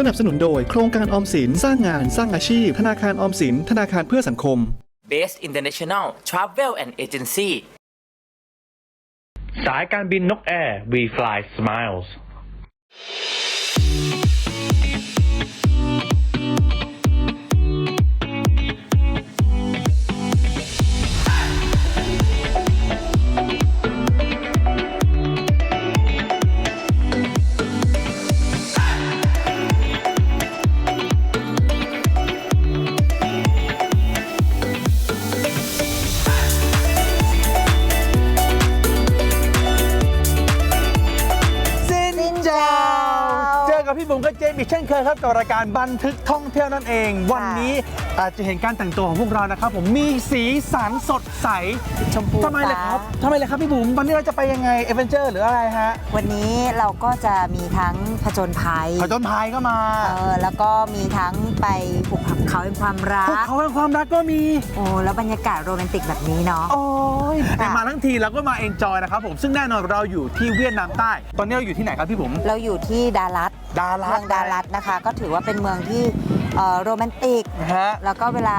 สนับสนุนโดยโครงการออมสินสร้างงานสร้างอาชีพ ธนาคารออมสิน ธนาคารเพื่อสังคม Base International Travel and Agency สายการบินนกแอร์ We Fly Smiles กับพี่บุ๋มกับเจมส์อีกเช่นเคยครับกับรายการบันทึกท่องเที่ยวนั่นเอง วันนี้อาจจะเห็นการแต่งตัวของพวกเรานะครับ ผมมีสีสันสดใสชมพูทำไมเลยครับฟ้าทำไมเลยครับพี่บุ๋มวันนี้เราจะไปยังไงเอเวนเจอร์หรืออะไรฮะวันนี้เราก็จะมีทั้งผจญภัยผจญภัยก็มาเออแล้วก็มีทั้งไปภูเขาแห่งความรัภูกเขาแห่งความรักก็มีโอ้แล้วบรรยากาศโรแมนติกแบบนี้เนาะโอ้ยค่ะแต่มาทั้งทีเราก็มาเอนจอยนะครับผมซึ่งแน่นอนเราอยู่ที่เวียดนามใต้ ตอนนี้เราอยู่ที่ไหนครับพี่บุ๋มเราอยู่ที่ดารัต ดารัตเมืองดารัตนะคะ ก็ถือว่าเป็นเมืองที่ โรแมนติก นะฮะ แล้วก็เวลา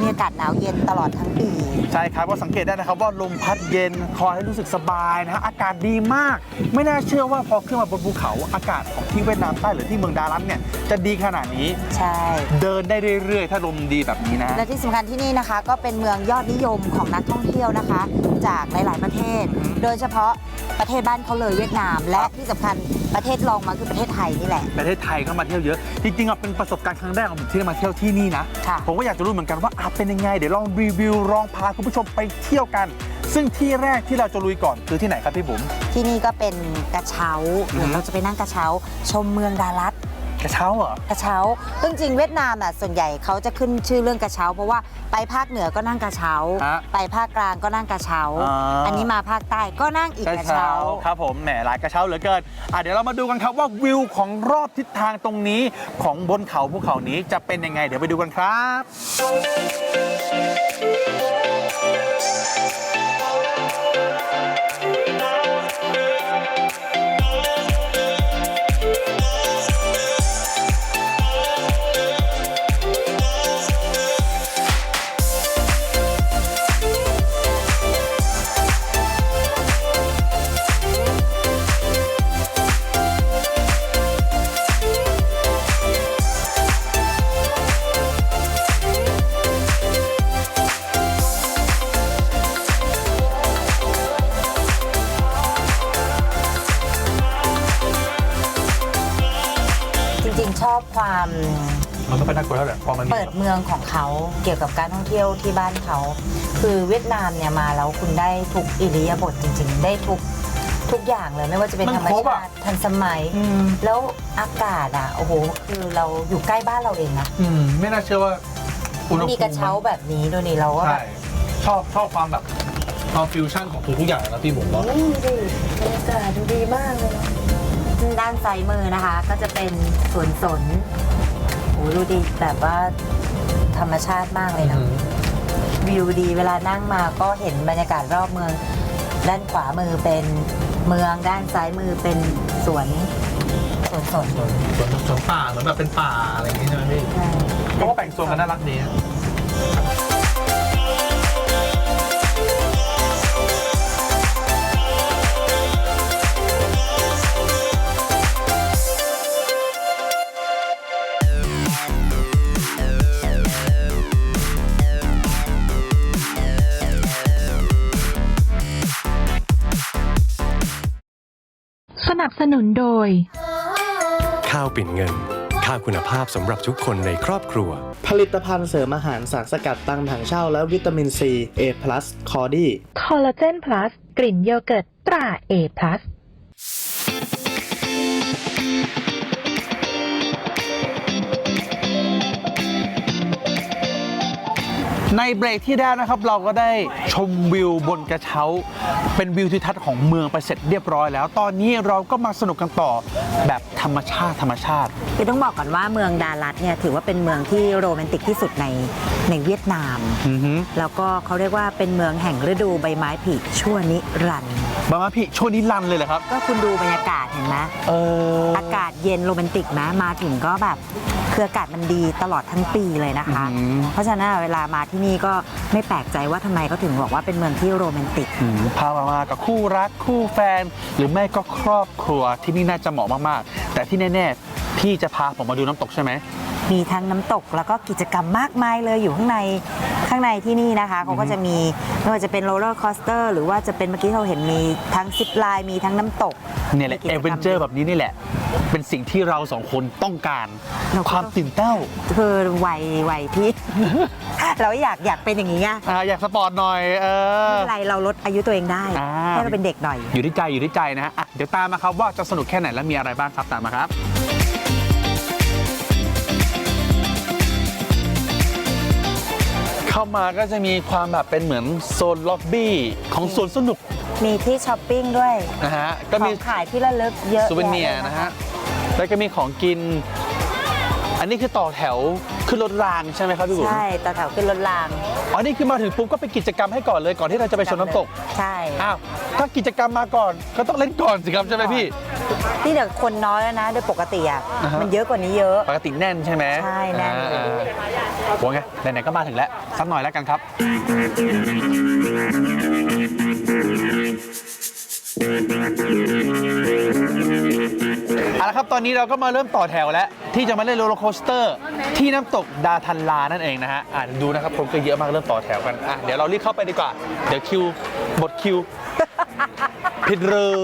มีอากาศหนาวเย็นตลอดทั้งปี ใช่ครับก็สังเกตได้นะครับว่าลมพัดเย็นคอยให้รู้สึกสบายนะฮะอากาศดีมาก ไม่น่าเชื่อว่าพอขึ้นมาบนภูเขาอากาศของที่เวียดนามใต้หรือที่เมืองดารันเนี่ยจะดีขนาดนี้ ใช่ เดินได้เรื่อยๆ ถ้าลมดีแบบนี้นะและที่สำคัญที่นี่นะคะก็เป็นเมืองยอดนิยมของนักท่องเที่ยวนะคะ จากหลาย ๆ ประเทศ โดยเฉพาะประเทศบ้านเขาเลยเวียดนาม และที่สำคัญประเทศรองมาคือประเทศไทยนี่แหละ ประเทศไทยก็มาเที่ยวเยอะ จริงๆอะเป็นประสบการณ์ครั้งแรกของผมที่ได้มาเที่ยวที่นี่นะ ค่ะ ผมก็อยากจะรู้เหมือนกันว่าอะเป็นยังไง เดี๋ยวลองรีวิวลองพาคุณผู้ชมไปเที่ยวกัน ซึ่งที่แรกที่เราจะลุยก่อนคือที่ไหนครับพี่บุ๋ม ที่นี่ก็เป็นกระเช้าอือฮึ เดี๋ยวเราจะไปนั่งกระเช้าชมเมืองดารัต กระเช้าเหรอ กระเช้าซึ่งจริงเวียดนามอะส่วนใหญ่เขาจะขึ้นชื่อเรื่องกระเช้า เพราะว่าไปภาคเหนือก็นั่งกระเช้า ฮะไปภาคกลางก็นั่งกระเช้า อ่า อันนี้มาภาคใต้ก็นั่งอีกกระเช้า ครับผมแหมหลายกระเช้าเหลือเกินอะเดี๋ยวเรามาดูกันครับว่าวิวของรอบทิศทางตรงนี้ของบนเขาภูเขานี้จะเป็นยังไง เดี๋ยวไปดูกันครับ อยน่ากลัวเท่าไหร่พอมันมี เปิดเมืองของเขาเกี่ยวกับการท่องเที่ยวที่บ้านเขา คือเวียดนามเนี่ยมาแล้วคุณได้ทุกอิริยาบถจริง ๆ ได้ทุกทุกอย่างเลยไม่ว่าจะเป็นมันธรรมครบชาอะ ติทันสมัยอืมแล้วอากาศอะโอ้โหคือเราอยู่ใกล้บ้านเราเองนะอืมไม่น่าเชื่อว่าอุณหภูมีกระเช้าแบบนี้ดูนี่เราก็แบใช่บชอบชอบความแบบความฟิวชั่นของทุกๆอย่างนะพี่ผมว่าดูดิบรรยากาศดูดีมากเลยด้านซ้ายมือนะคะ ก็จะเป็นสวนสน โอ้ดูดีแบบว่าธรรมชาติมากเลยเนอะวิวดีเวลานั่งมาก็เห็นบรรยากาศรอบเมือง ด้านขวามือเป็นเมืองด้านซ้ายมือเป็นสวนสวนสนสวนสวนสวนป่าเหมือนแบบเป็นป่าอะไรอย่างงี้ใช่ไหมพี่ใช่เขาก็แบ่งโซนกันน่ารักดีอะสนับ นุนโดย ข้าวปิ่นเงิน ข้าวคุณภาพสำหรับทุกคนในครอบครัว ผลิตภัณฑ์เสริมอาหารสารสกัดตังถังเช่าและวิตามินซี A+ คอดี้คอลลาเจนพลัสกลิ่นโยเกิร์ตตราเในเบรกที่แล้วนะครับเราก็ได้ชมวิวบนกระเช้า เป็นวิวทิวทัศน์ของเมืองไปเสร็จเรียบร้อยแล้ว ตอนนี้เราก็มาสนุกกันต่อแบบธรรมชาติธรรมชาติคือต้องบอกก่อนว่าเมืองดารัตเนี่ยถือว่าเป็นเมืองที่โรแมนติกที่สุดในในเวียดนามอือหือแล้วก็เขาเรียกว่าเป็นเมืองแห่งฤดูใบไม้ผลิชั่วนิรันดร์ บางมาพี่ช่วงนี้รันเลยเหรอครับ ก็คุณดูบรรยากาศเห็นไหมเอออากาศเย็นโรแมนติกนะมาถึงก็แบบคืออากาศมันดีตลอดทั้งปีเลยนะคะอืมเพราะฉะนั้นเวลามาที่นี่ก็ไม่แปลกใจว่าทำไมเขาถึงบอกว่าเป็นเมืองที่โรแมนติก อืมพามามากับคู่รักคู่แฟน หรือไม่ก็ครอบครัวที่นี่น่าจะเหมาะมากๆ แต่ที่แน่ๆพี่จะพาผมมาดูน้ำตกใช่ไหม มีทั้งน้ำตกแล้วก็กิจกรรมมากมายเลยอยู่ข้างในข้างในที่นี่นะคะเขาก็จะมีไม่ว่าจะเป็นโรลเลอร์คอสเตอร์หรือว่าจะเป็นเมื่อกี้เราเห็นมีทั้งซิปไลน์มีทั้งน้ำตกเนี่ยแหละมีกิเอจกเวนเจอร์แบบนี้นี่แหละ เป็นสิ่งที่เราสองคนต้องการ เราก็ ความตื่นเต้าคือวัยวัยที่ เราอยากอยากเป็นอย่างนี้ไงอ่าอยากสปอร์ตหน่อยเออไม่เป็นไรเราลดอายุตัวเองได้อ่า ให้เราเป็นเด็กหน่อย อยู่ที่ใจอยู่ที่ใจนะฮะอะเดี๋ยวตามมาครับว่าจะสนุกแค่ไหนและมีอะไรบ้างครับตามมาครับ เข้ามาก็จะมีความแบบเป็นเหมือนโซนล็อบบี้ของสวนสนุกมีที่ช้อปปิ้งด้วยนะฮะก็ขอมีงขายที่ระลึกเยอะซูเวเนียแลนะฮะแล้วก็มีของกิน อันนี้คือต่อแถวขึ้นรถรางใช่ไหมครับพี่บุ๋มใช่ต่อแถวขึ้นรถรางอ๋อนี่คือมาถึงปุ๊บก็เป็นกิจกรรมให้ก่อนเลยก่อนที่เราจะไปชมน้ำตกใช่อ้าวถ้ากิจกรรมมาก่อนก็ต้องเล่นก่อนสิครับใช่ไหมพี่ นี่เดี๋ยวคนน้อยแล้วนะโดยปกติอะอ่าฮะ มันเยอะกว่านี้เยอะ ปกติแน่นใช่ไหมใช่แน่นเลยอ่าๆโหไงไหนๆก็มาถึงแล้วสักหน่อยแล้วกันครับ เอาละครับตอนนี้เราก็มาเริ่มต่อแถวแล้ว ที่จะมาเล่นโรลเลอร์โคสเตอร์ ที่น้ำตกดาทันลานั่นเองนะฮะอ่าดูนะครับคนก็เยอะมากเริ่มต่อแถวกันอะเดี๋ยวเรารีบเข้าไปดีกว่า เดี๋ยวคิวหมดคิว ผิดเรือ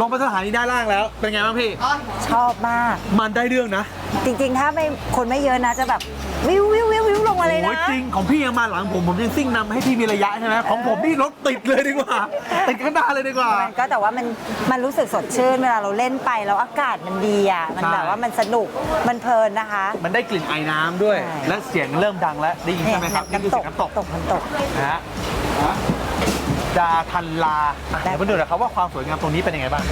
ลงไปสถานีด้านล่างแล้ว เป็นไงบ้างพี่ ชอบมาก มันได้เรื่องนะจริงๆ ถ้าไม่คนไม่เยอะนะจะแบบวิววิววิววิวลงมาเลยนะ โอ้ยจริงของพี่ยังมาหลังผมผมยังซิ่งนำให้พี่มีระยะใช่ไหมของผมนี่รถติดเลยดีกว่าติดข้างหน้าเลยดีกว่า มันก็แต่ว่ามันมันรู้สึกสดชื่น เวลาเราเล่นไปแล้วอากาศมันดีอะมันใช่ แบบว่ามันสนุกมันเพลินนะคะ มันได้กลิ่นไอน้ำด้วย ใช่ และเสียงเริ่มดังแล้วได้ยินใช่ไหมครับนี่คือเสียงน้ำตกตกน้ำตก นะฮะ จาทันลาอะเดี๋ยวมาดูหนะครับว่าความสวยงามตรงนี้เป็นยังไงบ้าง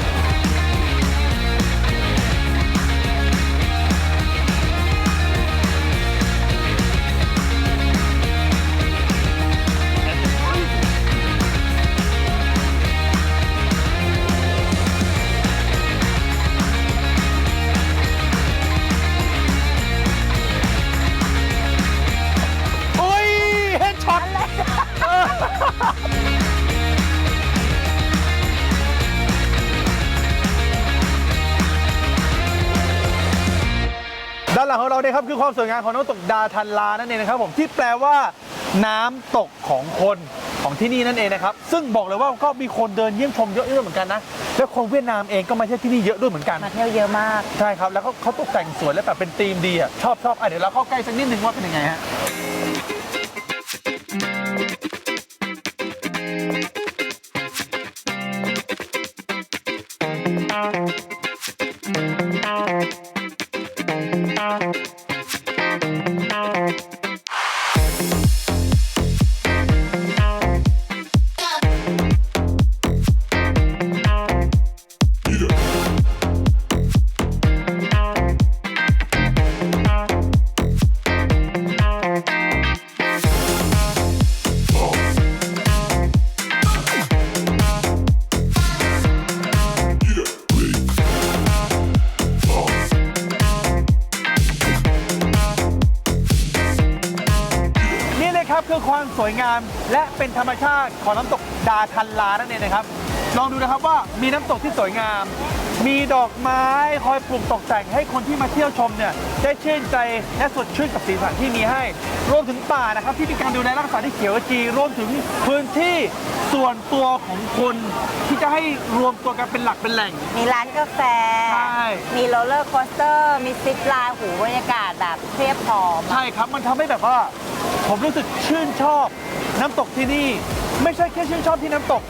นหลังของเราเนี่ยครับคือความสวยงามของน้ำตกดาทันลานั่นเองนะครับผมที่แปลว่าน้ำตกของคนของที่นี่นั่นเองนะครับ ซึ่งบอกเลยว่าก็มีคนเดินเยี่ยมชมเยอะด้วยเหมือนกันนะ แล้วคนเวียดนามเองก็มาเที่ยวที่นี่เยอะด้วยเหมือนกันมาเที่ยวเยอะมาก ใช่ครับ แล้วก็เขาตกแต่งสวยและแบบเป็นธีมดีอะชอบชอบอะเดี๋ยวเราเข้าใกล้สักนิดนึงว่าเป็นยังไงฮะ เป็นธรรมชาติของน้ำตกดาทันลานั่นเองนะครับ ลองดูนะครับว่ามีน้ำตกที่สวยงาม มีดอกไม้คอยปลูกตกแต่งให้คนที่มาเที่ยวชมเนี่ยได้ชื่นใจและสดชื่นกับสีสันที่มีให้ รวมถึงป่านะครับที่มีการดูแลรักษาที่เขียวขจีรวมถึงพื้นที่ส่วนตัวของคนที่จะให้รวมตัวกันเป็นหลักเป็นแหล่ง มีร้านกาแฟ ใช่ มีโรลเลอร์โคสเตอร์ มีซิปไลน์หูบรรยากาศแบบเพียบพร้อม ใช่ครับ มันทำให้แบบว่า ผมรู้สึกชื่นชอบน้ำตกที่นี่ ไม่ใช่แค่ชื่นชอบที่น้ำตก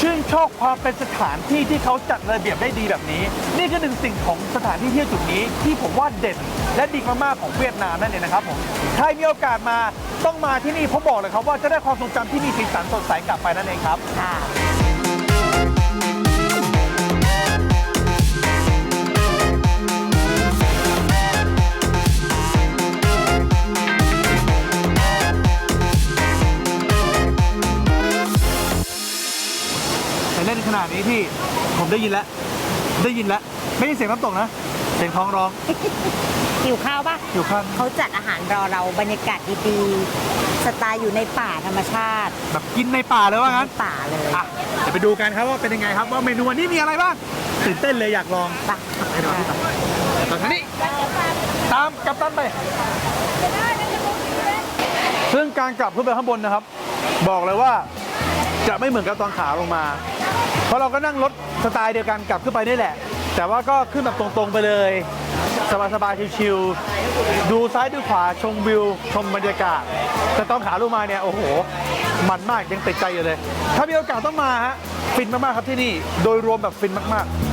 ชื่นชอบความเป็นสถานที่ที่เขาจัดระเบียบได้ดีแบบนี้ นี่คือหนึ่งสิ่งของสถานที่เที่ยวจุดนี้ ที่ผมว่าเด่น และดีมากๆของเวียดนามนั่นเองนะครับผมใครมีโอกาสมาต้องมาที่นี่ผมบอกเลยครับว่าจะได้ความทรงจำที่มีสีสันสดใสกลับไปนั่นเองครับ นขนาดนี้ที่ผมได้ยินแล้ว ได้ยินแล้ว ไม่ใช่เสียงน้ำตกนะ เสียงท้องร้องหิวข้าวปะอยู่ข้างเขาจัดอาหารรอเราบรรยากาศดีๆ สไตล์อยู่ในป่าธรรมชาติแบบกินในป่าเลยว่างั้น ในป่าเลยอะเดี๋ยวไปดูกันครับว่าเป็นยังไงครับว่าเมนูวันนี้มีอะไรบ้างตื่นเต้นเลยอยากลองไปไปดูที่ต่อตอนนี้ตามกัปตันไปซึ่งการกลับขึ้นไปข้างบนนะครับ บอกเลยว่าจะไม่เหมือนกับตอนขาลงมา เพราะเราก็นั่งรถสไตล์เดียวกันกลับขึ้นไปนี่แหละ แต่ว่าก็ขึ้นแบบตรงๆไปเลย สบายๆชิวๆดูซ้ายดูขวาชมวิว ชมบรรยากาศ แต่ตอนขาลงมาเนี่ย โอ้โห มันมากยังติดใจอยู่เลย ถ้ามีโอกาสต้องมาฮะฟินมากๆครับที่นี่โดยรวมแบบฟินมากๆ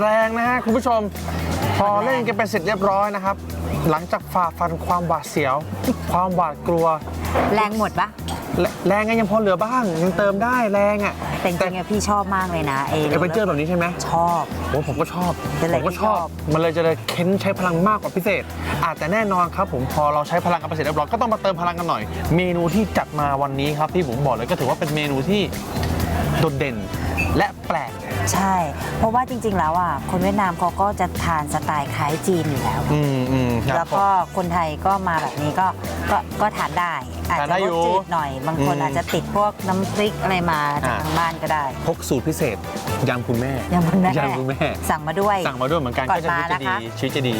แรงนะฮะคุณผู้ชม พอเล่นกันไปเสร็จเรียบร้อยนะครับ หลังจากฝ่าฟันความหวาดเสียว ความหวาดกลัว แรงหมดปะ แรแรงก็ยังพอเหลือบ้าง ยังเติมได้แรงอะแต่จริงๆอะพี่ชอบมากเลยนะเอเอเวอร์เจอร์แบบนี้ใช่ไหมชอบ โอ้ผมก็ชอบ เป็นอะไรผมก็ชอบ ที่ชอบ มันเลยจะเลยเค้นใช้พลังมากกว่าพิเศษอาจแต่แน่นอนครับผมพอเราใช้พลังกันไปเสร็จเรียบร้อยก็ต้องมาเติมพลังกันหน่อย เมนูที่จัดมาวันนี้ครับที่ผมบอกเลยก็ถือว่าเป็นเมนูที่โดดเด่นและแปลก ใช่ เพราะว่าจริง ๆ แล้วอะคนเวียดนามเขาก็จะทานสไตล์คล้ายจีนอยู่แล้ว อืมอืมครับแล้วก็คนไทยก็มาแบบนี้ก็ก็ก็ทานได้ อาจทานจะได้รอยู่ สจืดหน่อย บางคนอืมอาจจะติดพวกน้ำพริกอะไรมาจากอ่าทางบ้านก็ได้พกสูตรพิเศษยำคุณแม่ยำคุณแม่ยำคุณแม่ สั่งมาด้วย สั่งมาด้วยเหมือนกันก่อนก็จะชีวิตจะมานะคะ ดีชีวิตจะดี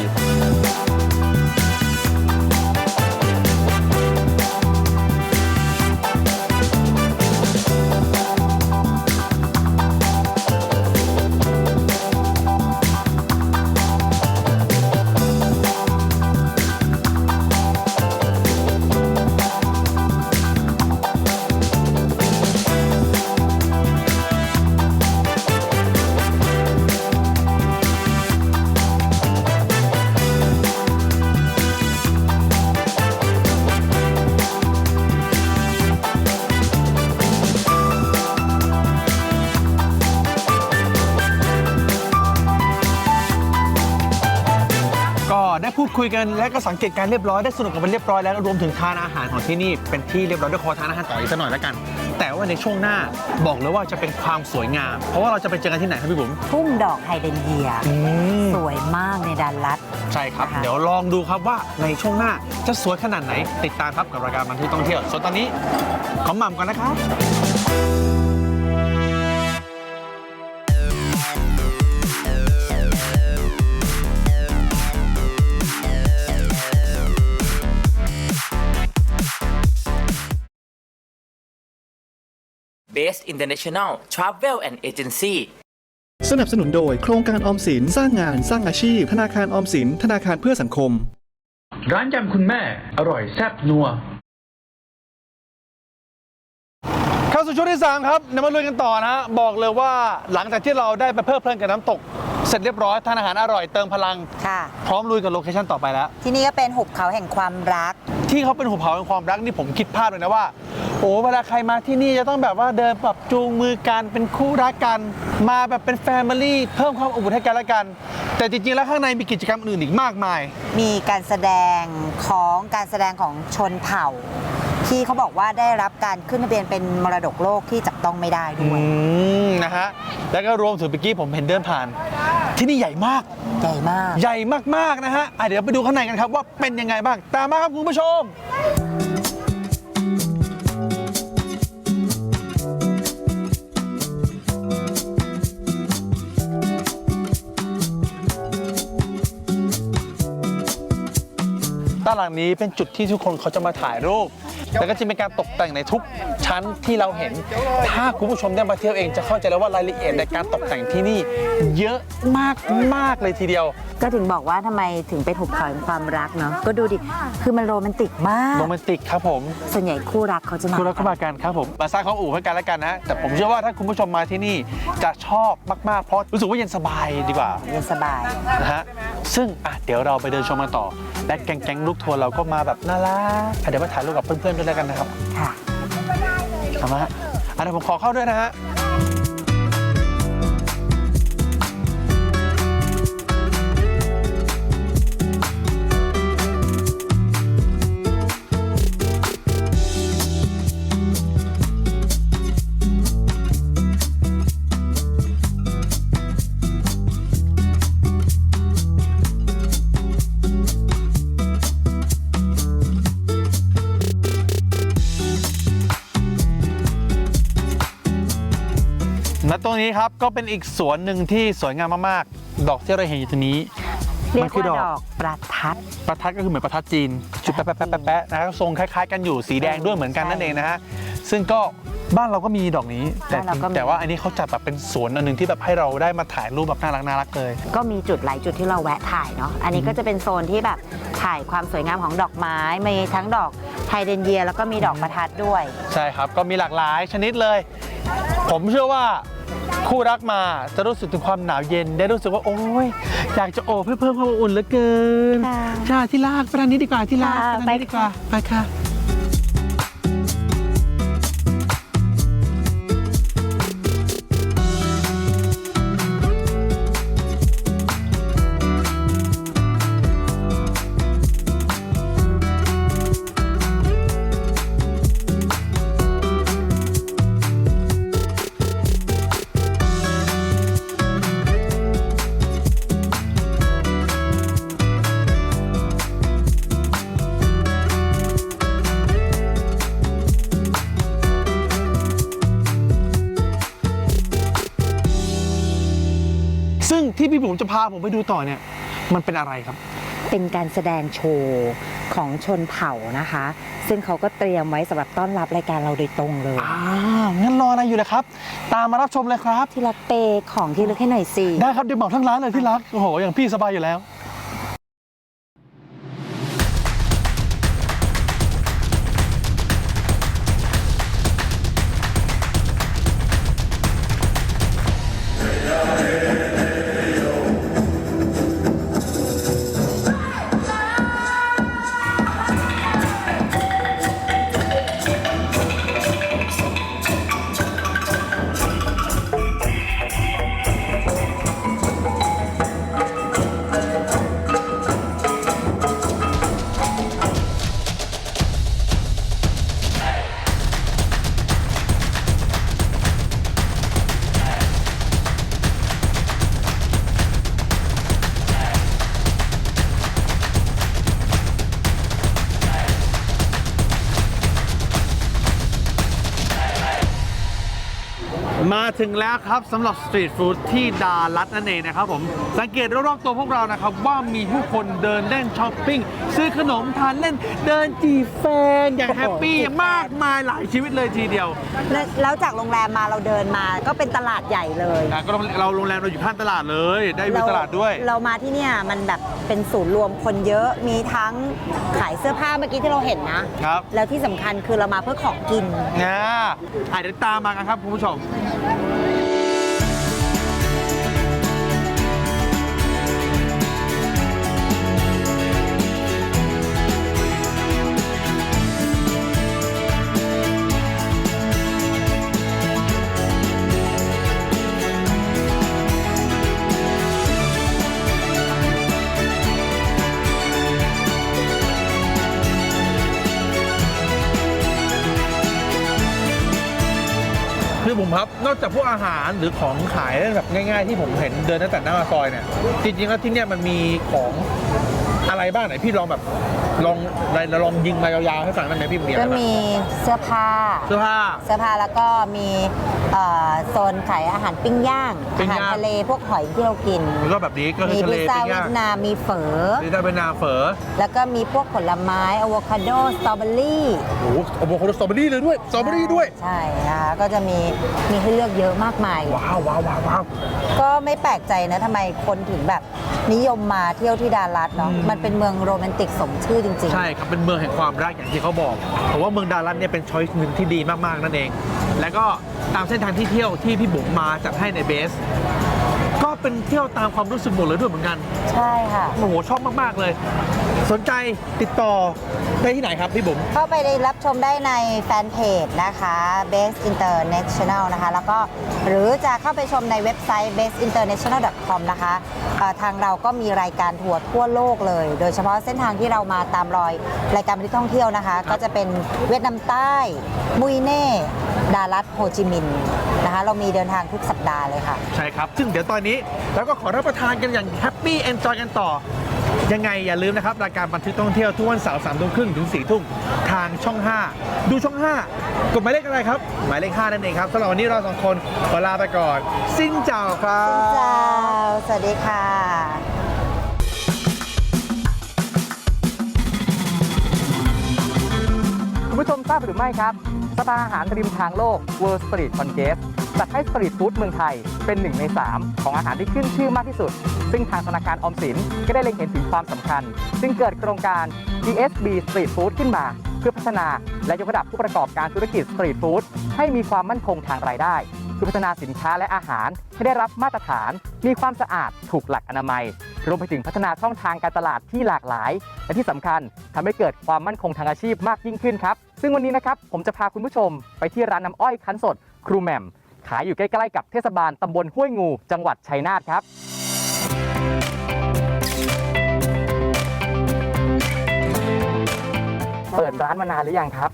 คุยกันและก็สังเกตการเรียบร้อยได้สนุกกันเป็นเรียบร้อยแล้วรวมถึงทานอาหารของที่นี่เป็นที่เรียบร้อยด้วยขอทานอาหารต่ออีกสักหน่อยแล้วกัน แต่ว่าในช่วงหน้าบอกเลยว่าจะเป็นความสวยงาม เพราะว่าเราจะไปเจอกันที่ไหนครับพี่บุ๋มทุ่งดอกไฮเดรนเยียอืมสวยมากในดันลัด ใช่ครับนะคะเดี๋ยวลองดูครับว่าในช่วงหน้าจะสวยขนาดไหน ติดตามครับกับรายการบันทึกท่องเที่ยวส่วนตอนนี้ขอหม่ำก่อนนะครับ Base International Travel and Agency สนับสนุนโดยโครงการออมสินสร้างงานสร้างอาชีพ ธนาคารออมสิน ธนาคารเพื่อสังคม ร้านยำคุณแม่ อร่อยแซ่บนัว เข้าสู่ช่วงที่ 3 ครับนำมาลุยกันต่อนะฮะบอกเลยว่าหลังจากที่เราได้ไปเพลิดเพลินกับน้ำตก เสร็จเรียบร้อยทานอาหารอร่อยเติมพลัง ค่ะ พร้อมลุยกับโลเคชั่นต่อไปแล้ว ที่นี่ก็เป็นหุบเขาแห่งความรัก ที่เขาเป็นหุบเขาแห่งความรักนี่ผมคิดภาพเลยนะว่า โอ้เวลาใครมาที่นี่จะต้องแบบว่าเดินปรับจูงมือกันเป็นคู่รักกันมาแบบเป็นแฟมิลี่เพิ่มความอบอุ่นให้กันและกัน แต่จริงๆแล้วข้างในมีกิจกรรมอื่นอีกมากมาย มีการแสดงของการแสดงของชนเผ่า ที่เขาบอกว่าได้รับการขึ้นทะเบียนเป็นมรดกโลกที่จับต้องไม่ได้อืด้วยมนะฮะแล้วก็รวมถึงเมื่อกี้ผมเห็นเดินผ่าน ที่นี่ใหญ่มาก ใหญ่มาก ใหญ่มากๆนะฮะอะเดี๋ยวไปดูข้างในกันครับว่าเป็นยังไงบ้าง ตามมาครับคุณผู้ชม ด้านหลังนี้เป็นจุดที่ทุกคนเขาจะมาถ่ายรูป แล้วก็จะมีการตกแต่งในทุกชั้นที่เราเห็น ถ้าคุณผู้ชมได้มาเที่ยวเองจะเข้าใจแล้วว่ารายละเอียดในการตกแต่งที่นี่ เยอะมากมากๆเลยทีเดียว ก็ถึงบอกว่าทำไมถึงเป็นหุบเขาแห่งความรักเนาะก็ดูดิคือมันโรแมนติกมากโรแมนติกครับผมส่วนใหญ่คู่รักเขาจะมา คุณรักก็มากันครับผมมาสร้างความอบอุ่นให้กันแล้วกันนะแต่ผมเชื่อว่าถ้าคุณผู้ชมมาที่นี่จะชอบมากๆ เพราะรู้สึกว่าเย็นสบายดีกว่าเย็นสบายนะฮะซึ่งอะเดี๋ยวเราไปเดินชมกันต่อ และแก๊งๆลูกทัวร์เราก็มาแบบน่ารักอะเดี๋ยวมาถ่ายรูปกับเพื่อนๆด้วยแล้วกันนะครับค่ะเอามาฮะอะเดี๋ยวผมขอเข้าด้วยนะฮะ และตรงนี้ครับก็เป็นอีกสวนหนึ่งที่สวยงามมากๆ ดอกที่เราเห็นอยู่ตรงนี้ เรียมักคือว่าดดอกอกประทัด ประทัดก็คือเหมือนประทัดจีน จุดแปะแปะแปะแปะแปะนะครับทรงคล้ายๆ กันอยู่สีแดงด้วยเหมือนกันนั่นเองนะฮะซึ่งก็บ้านเราก็มีดอกนี้ แต่บ้านเราก็มี แต่ว่าอันนี้เขาจัดแบบเป็นสวนอันหนึงที่แบบให้เราได้มาถ่ายรูปแบบน่ารักน่ารักเลย ก็มีจุดหลายจุดที่เราแวะถ่ายเนาะ อันนี้ก็จะเป็นโซนที่แบบถ่ายความสวยงามของดอกไม้ มีทั้งดอกไฮเดรนเยียแล้วก็มีดอกประทัดด้วย ใช่ครับ ก็มีหลากหลายชนิดเลย ผมเชื่อว่า คู่รักมาจะรู้สึกถึงความหนาวเย็นได้รู้สึกว่าโอ้ยอยากจะโอบเพื่อเพิ่มความอบอุ่นเหลือเกินค่ะใช่ที่รักไปทางนี้ดีกว่าที่รักค่ะไปทางนี้ดีกว่าไปค่ะ พี่บุ๋มจะพาผมไปดูต่อเนี่ยมันเป็นอะไรครับ เป็นการแสดงโชว์ของชนเผ่านะคะ ซึ่งเขาก็เตรียมไว้สำหรับต้อนรับรายการเราโดยตรงเลย อ่างั้นรออะไรอยู่เลยครับ ตามมารับชมเลยครับ ที่รักเปย์ของที่ลึกให้หน่อยสิ ได้ครับเดี๋ยวเหมาทั้งร้านเลยที่รักโอ้โหอย่างพี่สบายอยู่แล้ว มาถึงแล้วครับสำหรับสตรีทฟู้ดที่ดารัตนั่นเองนะครับผมสังเกตรอบๆตัวพวกเรานะครับว่ามีผู้คนเดินเล่นช้อปปิ้ง ซื้อขนมทานเล่นเดินจีบแฟนอย่างแฮปปี้มากมายหลายชีวิตเลยทีเดียวแล้วแล้วจากโรงแรมมาเราเดินมาก็เป็นตลาดใหญ่เลยอะก็เราโรงแรมเราอยู่ข้างตลาดเลย ได้วิวตลาดด้วย เรามาที่เนี่ยมันแบบเป็นศูนย์รวมคนเยอะมีทั้งขายเสื้อผ้าเมื่อกี้ที่เราเห็นนะ ครับ แล้วที่สำคัญคือเรามาเพื่อของกินนะอะเดี๋ยวตามมากันครับคุณผู้ชม จากพวกอาหารหรือของขายแบบง่าย ๆ ที่ผมเห็นเดินตั้งแต่หน้าซอยเนี่ยจริงๆแล้วที่เนี่ยมันมีของอะไรบ้างไหนพี่ลองแบบลองลองยิงมายาวๆให้ฟังได้ไหมพี่มีอะไรก็บ้างมีเสื้อผ้าเสื้อผ้าเสื้อผ้าแล้วก็มีเอ่อ โซนขายอาหารปิ้งย่าง ปิ้อางหารย่าง ทะเลพวกหอยที่เรากิน แล้วก็แบบนี้ก็คืมีอทะเลพิซซ่าปิ้งเวีย่ายงดนามมีเฝอนี่ถ้าเป็นนาเฝอแล้วก็มีพวกผลไม้อะโวคาโด สตรอเบอรี่โอ้โหโอ้โหสตรอเบอรี่เลยด้วยสตรอเบอรี่ด้วย ใช่นะคะก็จะมีมีให้เลือกเยอะมากมาย ว้าวว้าวว้าวว้าว ก็ไม่แปลกใจนะทำไมคนถึงแบบนิยมมาเที่ยวที่ดารัสเนาะอืม มันเป็นเมืองโรแมนติกสมชื่อจริงใช่ครับ เป็นเมืองแห่งความรักอย่างที่เขาบอกผมว่าเมืองดารันเนี่ยเป็นช้อยส์หนึ่งที่ดีมาก ๆ นั่นเอง แล้วก็ตามเส้นทางที่เที่ยวที่พี่บุ๋มมาจัดให้ในเบส ก็เป็นเที่ยวตามความรู้สึกหมดเลยด้วยเหมือนกันๆใช่ค่ะ โอ้โหชอบมาก ๆ เลย สนใจติดต่อได้ที่ไหนครับพี่บุ๋ม เข้าไปได้รับชมได้ในแฟนเพจนะคะ Base International นะคะ แล้วก็หรือจะเข้าไปชมในเว็บไซต์ baseinternational.com นะคะเอ่อทางเราก็มีรายการทัวร์ทั่วโลกเลย โดยเฉพาะเส้นทางที่เรามาตามรอยรายการบันทึกท่องเที่ยวนะคะ ก็จะเป็นเวียดนามใต้มุยเน่ ดารัสโฮจิมินห์นะคะ เรามีเดินทางทุกสัปดาห์เลยค่ะ ใช่ครับ ซึ่งเดี๋ยวตอนนี้เราก็ขอรับประทานกันอย่างแฮปปี้เอนจอยกันต่อ ยังไงอย่าลืมนะครับ รายการบันทึกท่องเที่ยวทุกวันเสาร์สามทุ่มครึ่งถึงสี่ทุ่มทางช่อง 5 ดูช่อง 5 กดหมายเลขอะไรครับ หมายเลข 5 นั่นเองครับสำหรับวันนี้เราสองคนขอลาไปก่อน สิ้นเจ้าครับ เจ้า สวัสดีค่ะ คุณผู้ชมทราบหรือไม่ครับ สภาอาหารริมทางโลก World Street Congress จัดให้สตรีทฟู้ดเมืองไทยเป็นหนึ่งใน 3 ของอาหารที่ขึ้นชื่อมากที่สุด ซึ่งทางธนาคารออมสินก็ได้เล็งเห็นถึงความสำคัญ จึงเกิดโครงการ DSB Street Food ขึ้นมา เพื่อพัฒนาและยกระดับผู้ประกอบการธุรกิจสตรีทฟู้ดให้มีความมั่นคงทางรายได้ คือพัฒนาสินค้าและอาหาร ให้ได้รับมาตรฐาน มีความสะอาดถูกหลักอนามัย รวมไปถึงพัฒนาช่องทางการตลาดที่หลากหลาย และที่สำคัญทำให้เกิดความมั่นคงทางอาชีพมากยิ่งขึ้นครับ ซึ่งวันนี้นะครับผมจะพาคุณผู้ชมไปที่ร้านน้ำอ้อยคั้นสด ครูแหม่ม ขายอยู่ใกล้ๆกับเทศบาลตำบลห้วยงู จังหวัดชัยนาทครับเปิดร้านมานานหรือยังครับ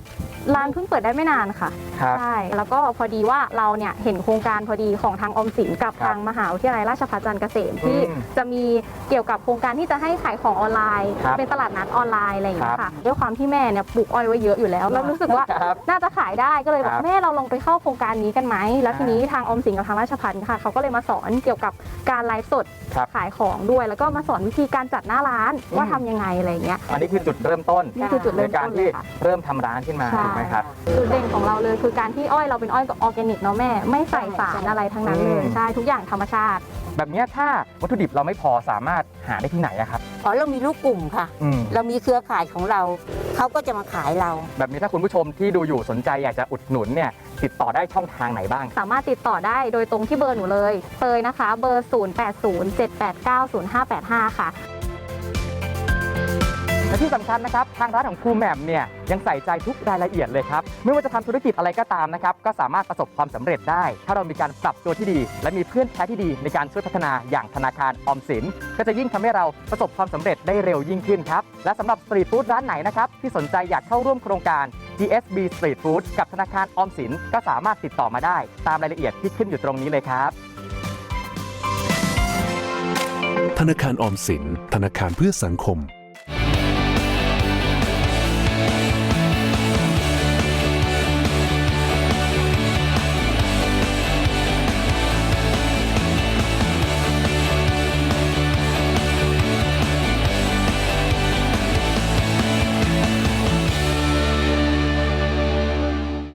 ร้านเพิ่งเปิดได้ไม่นานค่ะ ครับ ใช่ แล้วก็พอดีว่าเราเนี่ยเห็นโครงการพอดีของทางออมสินกับครับทางมหาวิทยาลัยราชภัฏจันทร์เกษมที่อืมจะมีเกี่ยวกับโครงการที่จะให้ขายของออนไลน์ ครับเป็นตลาดนัดออนไลน์อะไรอย่างเงี้ยครัค่ะบด้วยความที่แม่เนี่ยปลูกอ้อยไว้เยอะอยู่แล้วเรารู้สึกว่าครับน่าจะขายได้ก็เลยบอครักบแม่เราลองไปเข้าโครงการนี้กันไหมแล้วอ่าทีนี้ทางออมสินกับทางราชภัฏค่ะเขาก็เลยมาสอนเกี่ยวกับการไลฟ์สดครับขายของด้วย แล้วก็มาสอนวิธีการจัดหน้าร้านว่าอืม ทำยังไงอะไรอย่างเงี้ย อันนี้คือจุดเริ่มต้นนี่คือจุดเริ่มในการต้นเลที่ยค่ะเริ่มทำร้านขึ้นมาใช่ถูกไหมครับ จุดเด่นของเราเลยคือการที่อ้อยเราเป็นอ้อยออร์แกนิกเนาะแม่ ไม่ใส่สารอะไรทั้งนั้นเลยอืม ใช่ทุกอย่างธรรมชาติ แบบเนี้ยถ้าวัตถุดิบเราไม่พอสามารถหาได้ที่ไหนอะครับ อ๋อเรามีลูกกลุ่มค่ะ อืม เรามีเครือข่ายของเรา เขาก็จะมาขายเรา แบบนี้ถ้าคุณผู้ชมที่ดูอยู่สนใจอยากจะอุดหนุนเนี่ยติดต่อได้ช่องทางไหนบ้าง สามารถติดต่อได้โดยตรงที่เบอร์หนูเลยเตยนะคะ เบอร์ 0807890585 ค่ะ และที่สำคัญนะครับทางร้านของครูแหม่มเนี่ยยังใส่ใจทุกรายละเอียดเลยครับไม่ว่าจะทำธุรกิจอะไรก็ตามนะครับก็สามารถประสบความสำเร็จได้ ถ้าเรามีการปรับตัวที่ดี และมีเพื่อนแท้ที่ดีในการช่วยพัฒนาอย่างธนาคารออมสิน ก็จะยิ่งทำให้เราประสบความสำเร็จได้เร็วยิ่งขึ้นครับและสำหรับสตรีทฟู้ดร้านไหนนะครับที่สนใจอยากเข้าร่วมโครงการ GSB Street Food กับธนาคารออมสินก็สามารถติดต่อมาได้ ตามรายละเอียดที่ขึ้นอยู่ตรงนี้เลยครับ ธนาคารออมสิน ธนาคารเพื่อสังคม